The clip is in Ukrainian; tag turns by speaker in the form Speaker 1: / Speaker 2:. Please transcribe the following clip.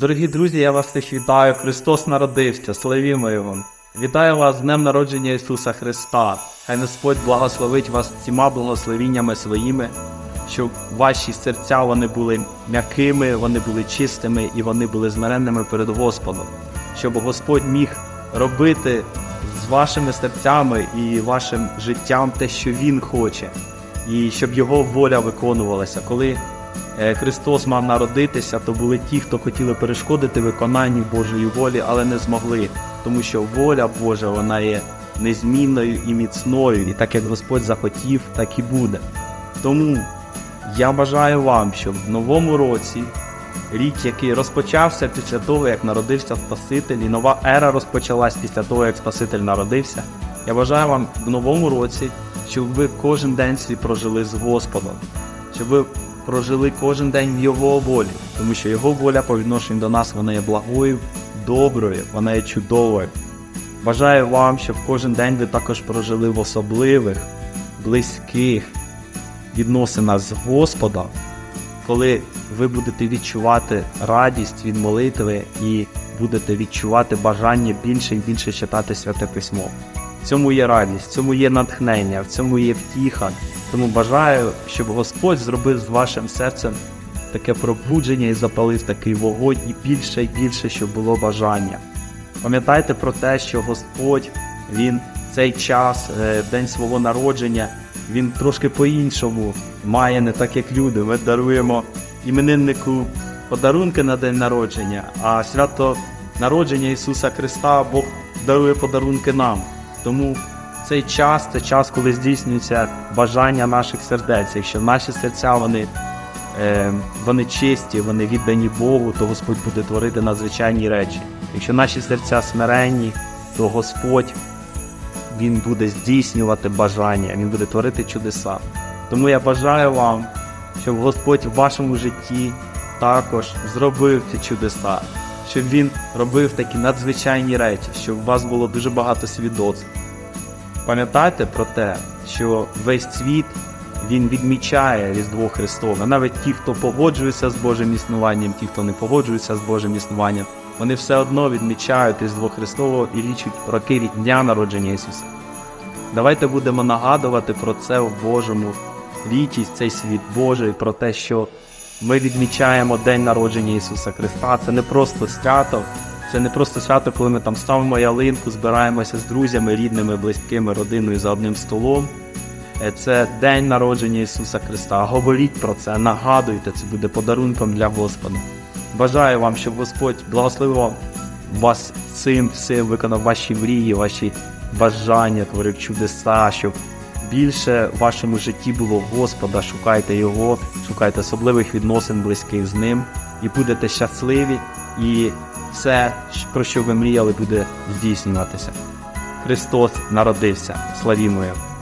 Speaker 1: Дорогі друзі, я вас всіх вітаю. Христос народився, славімо Його. Вітаю вас з Днем народження Ісуса Христа. Хай Господь благословить вас всіма благословіннями своїми, щоб ваші серця вони були м'якими, вони були чистими і вони були змиренними перед Господом. Щоб Господь міг робити з вашими серцями і вашим життям те, що Він хоче, і щоб Його воля виконувалася. Коли Христос мав народитися, то були ті, хто хотіли перешкодити виконанню Божої волі, але не змогли, тому що воля Божа вона є незмінною і міцною, і так як Господь захотів, так і буде. Тому я бажаю вам, щоб в новому році, рік, який розпочався після того, як народився Спаситель, і нова ера розпочалась після того, як Спаситель народився. Я бажаю вам в новому році, щоб ви кожен день свій прожили з Господом, щоб ви прожили кожен день в Його волі, тому що Його воля по відношенню до нас вона є благою, доброю, вона є чудовою. Бажаю вам, щоб кожен день ви також прожили в особливих, близьких відносинах з Господом, коли ви будете відчувати радість від молитви і будете відчувати бажання більше і більше читати святе письмо. Цьому є радість, в цьому є натхнення, в цьому є втіха. Тому бажаю, щоб Господь зробив з вашим серцем таке пробудження і запалив такий вогонь, і більше і більше, щоб було бажання. Пам'ятайте про те, що Господь Він цей час, е, день свого народження, він трошки по-іншому має не так, як люди. Ми даруємо імениннику подарунки на день народження, а свято народження Ісуса Христа Бог дарує подарунки нам. Тому цей час це час, коли здійснюється бажання наших сердець. Якщо наші серця вони е, вони чисті, вони віддані Богу, то Господь буде творити надзвичайні речі. Якщо наші серця смиренні, то Господь Він буде здійснювати бажання, Він буде творити чудеса. Тому я бажаю вам, щоб Господь в вашому житті також зробив ці чудеса, щоб Він робив такі надзвичайні речі, щоб у вас було дуже багато свідоцтв. Пам'ятайте про те, що весь світ він відмічає Різдво Христове. Навіть ті, хто погоджується з Божим існуванням, ті, хто не погоджується з Божим існуванням, вони все одно відмічають Різдво Христово і річуть роки дня народження Ісуса. Давайте будемо нагадувати про це в Божому літі, цей світ Божий, про те, що ми відмічаємо День народження Ісуса Христа. Це не просто свято, це не просто свято, коли ми там ставимо ялинку, збираємося з друзями, рідними, близькими, родиною за одним столом. Е, Це день народження Ісуса Христа. Говоріть про це, нагадуйте, це буде подарунком для Господа. Бажаю вам, щоб Господь благословив вас цим всім, виконав ваші мрії, ваші бажання, творив чудеса, щоб більше в вашому житті було Господа. Шукайте Його, шукайте особливих відносин близьких з ним, і будете щасливі, і все, про що ви мріяли, буде здійснюватися. Христос народився. Славімо Його!